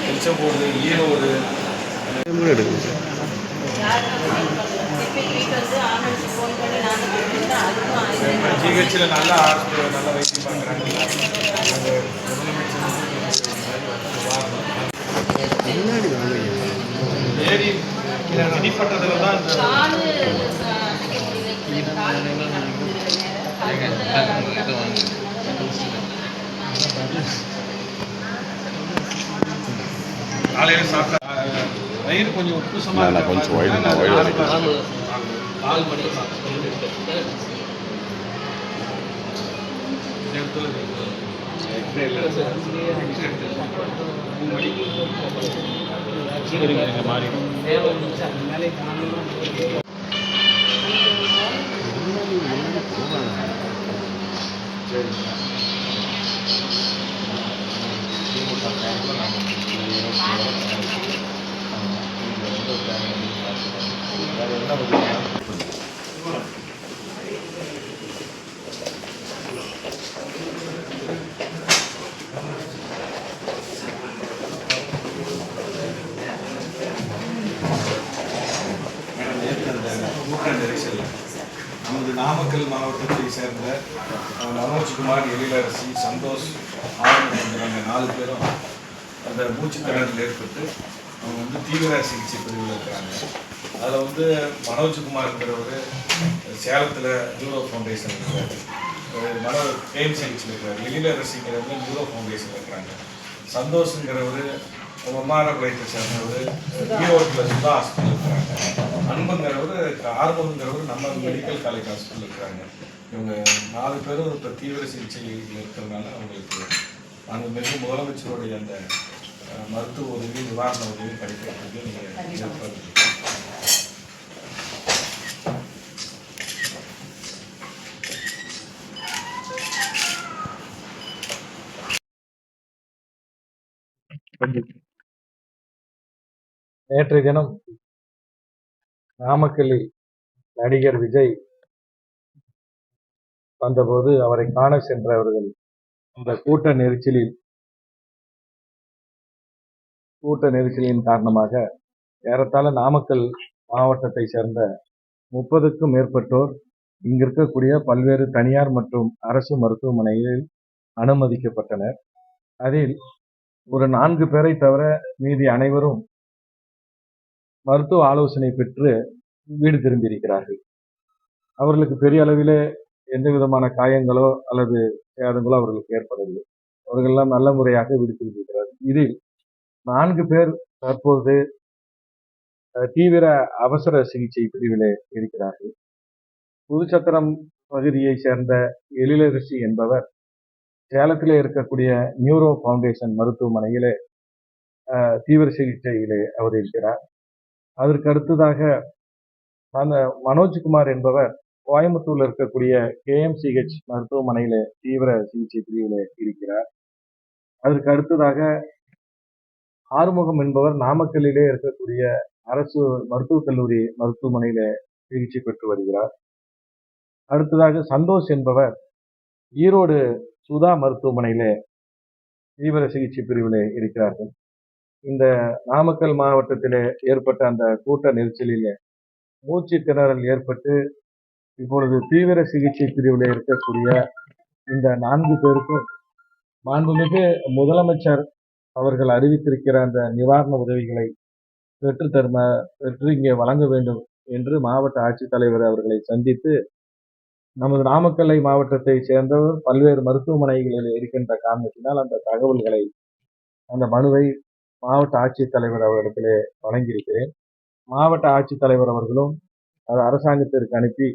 திருச்செங்கோடு ஈரோடு ஜிஹெச்சில் நல்லா ஹாஸ்பிட்டல் நல்லா வைத்தியம் பார்க்குறாங்க நாங்கள் ஏரி இடிப்பட்டதில் தான் இந்த காலையில் சாப்பிட்டா வயிறு கொஞ்சம் உப்புசமாக கொஞ்சம் ஆ நாலு மணி கூட்ட நெரிசல் நமது நாமக்கல் மாவட்டத்தை சேர்ந்த அஹ், மனோஜ்குமார் எழிலரசி சந்தோஷ் ஆரம்பிக்கிறாங்க நாலு பேரும் அந்த மூச்சுத்திணறல் ஏற்பட்டு அவங்க வந்து தீவிர சிகிச்சை பிரிவில் இருக்கிறாங்க அதில் வந்து மனோஜ்குமார்ங்கிறவர் சேலத்தில் நியூரோ ஃபவுண்டேஷன் இருக்கிறார் மனோ கேம் சிகிச்சையில் இருக்கிறார் எழிலரசிங்கிறவங்க நியூரோ ஃபவுண்டேஷன் இருக்கிறாங்க சந்தோஷங்கிறவர் மம்மாரபாளையத்தை சேர்ந்தவர் ஈரோட்டில் சுதா ஹாஸ்பிட்டல் இருக்கிறாங்க அன்புங்கிறவர் ஆர்வங்கிறவர் நம்ம மெடிக்கல் காலேஜ் ஹாஸ்பிட்டல் இருக்கிறாங்க இவங்க நாலு பேரும் இப்போ தீவிர சிகிச்சையில் இருக்கிறதுனால அவங்களுக்கு அந்த மிக முதலமைச்சருடைய அந்த மருத்துவ உதவி நிவாரண உதவி கிடைக்கிறதுக்கு நீங்கள் நேற்றைய தினம் நாமக்கல்லில் நடிகர் விஜய் வந்தபோது அவரை காண சென்றவர்கள் அந்த கூட்ட நெரிச்சலில் கூட்ட நெரிசலின் காரணமாக ஏறத்தாழ நாமக்கல் மாவட்டத்தை சேர்ந்த முப்பதுக்கும் மேற்பட்டோர் இங்கு இருக்கக்கூடிய பல்வேறு தனியார் மற்றும் அரசு மருத்துவமனைகளில் அனுமதிக்கப்பட்டனர். அதில் ஒரு நான்கு பேரை தவிர மீதி அனைவரும் மருத்துவ ஆலோசனை பெற்று வீடு திரும்பியிருக்கிறார்கள். அவர்களுக்கு பெரிய அளவிலே எந்த விதமான காயங்களோ அல்லது சேதங்களோ அவர்களுக்கு ஏற்படவில்லை. அவர்களெல்லாம் நல்ல முறையாக விடுத்திருக்கிறார் இதில் நான்கு பேர் தற்போது தீவிர அவசர சிகிச்சை பிரிவிலே இருக்கிறார்கள். புதுச்சத்திரம் பகுதியை சேர்ந்த எழிலரசி என்பவர் சேலத்திலே இருக்கக்கூடிய நியூரோ ஃபவுண்டேஷன் மருத்துவமனையிலே தீவிர சிகிச்சையிலே அவர் இருக்கிறார். அதற்கு அடுத்ததாக அந்த மனோஜ்குமார் என்பவர் கோயம்புத்தூர்ல இருக்கக்கூடிய கேஎம்சிஹெச் மருத்துவமனையில தீவிர சிகிச்சை பிரிவில் இருக்கிறார். அதற்கு அடுத்ததாக ஆறுமுகம் என்பவர் நாமக்கல்லிலே இருக்கக்கூடிய அரசு மருத்துவக் கல்லூரி மருத்துவமனையில சிகிச்சை பெற்று வருகிறார். அடுத்ததாக சந்தோஷ் என்பவர் ஈரோடு சுதா மருத்துவமனையில தீவிர சிகிச்சை பிரிவில் இருக்கிறார்கள். இந்த நாமக்கல் மாவட்டத்தில் ஏற்பட்ட அந்த கூட்ட நெரிசலில் மூச்சு திணறல் ஏற்பட்டு இப்பொழுது தீவிர சிகிச்சை பிரிவில் இருக்கக்கூடிய இந்த நான்கு பேருக்கும் மாண்புமிகு முதலமைச்சர் அவர்கள் அறிவித்திருக்கிற அந்த நிவாரண உதவிகளை பெற்று தரும பெற்று இங்கே வழங்க வேண்டும் என்று மாவட்ட ஆட்சித்தலைவர் அவர்களை சந்தித்து நமது நாமக்கல்லை மாவட்டத்தை சேர்ந்தவர் பல்வேறு மருத்துவமனைகளில் இருக்கின்ற காரணத்தினால் அந்த தகவல்களை அந்த மனுவை மாவட்ட ஆட்சித்தலைவர் அவர்களிடத்திலே வழங்கியிருக்கிறேன். மாவட்ட ஆட்சித்தலைவர் அவர்களும் அது அரசாங்கத்திற்கு அனுப்பி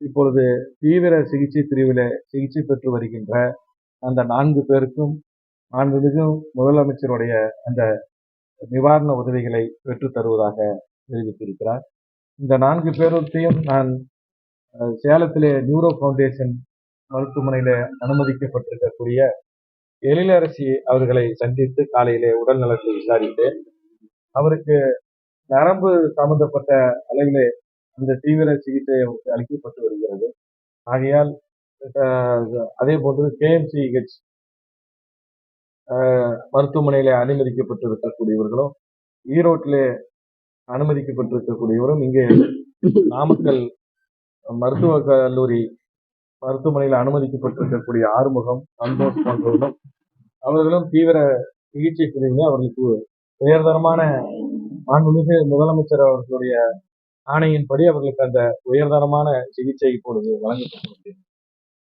இப்பொழுது தீவிர சிகிச்சை பிரிவில் சிகிச்சை பெற்று வருகின்ற அந்த நான்கு பேருக்கும் மாண்புமிகு முதலமைச்சருடைய அந்த நிவாரண உதவிகளை பெற்றுத் தருவதாக தெரிவித்திருக்கிறார். இந்த நான்கு பேருத்தையும் நான் சேலத்திலே நியூரோ ஃபவுண்டேஷன் மருத்துவமனையில அனுமதிக்கப்பட்டிருக்கக்கூடிய எழிலரசி அவர்களை சந்தித்து காலையிலே உடல் நலத்தை விசாரித்தேன். அவருக்கு நரம்பு சம்பந்தப்பட்ட அளவிலே அந்த தீவிர சிகிச்சை அவருக்கு அளிக்கப்பட்டு வருகிறது. ஆகையால் அதே போன்று கேஎம்சிஹெச் அஹ், மருத்துவமனையில அனுமதிக்கப்பட்டிருக்கக்கூடியவர்களும் ஈரோட்டிலே அனுமதிக்கப்பட்டிருக்கக்கூடியவரும் இங்கே நாமக்கல் மருத்துவ கல்லூரி மருத்துவமனையில் அனுமதிக்கப்பட்டிருக்கக்கூடிய ஆறுமுகம் சந்தோஷ் போன்றவர்களும் அவர்களும் தீவிர சிகிச்சை பிரிவிலே அவர்களுக்கு உயர்தரமான மாண்புமிகு முதலமைச்சர் அவர்களுடைய ஆணையின்படி அவர்களுக்கு அந்த உயர்தரமான சிகிச்சை இப்பொழுது வழங்கப்பட்டு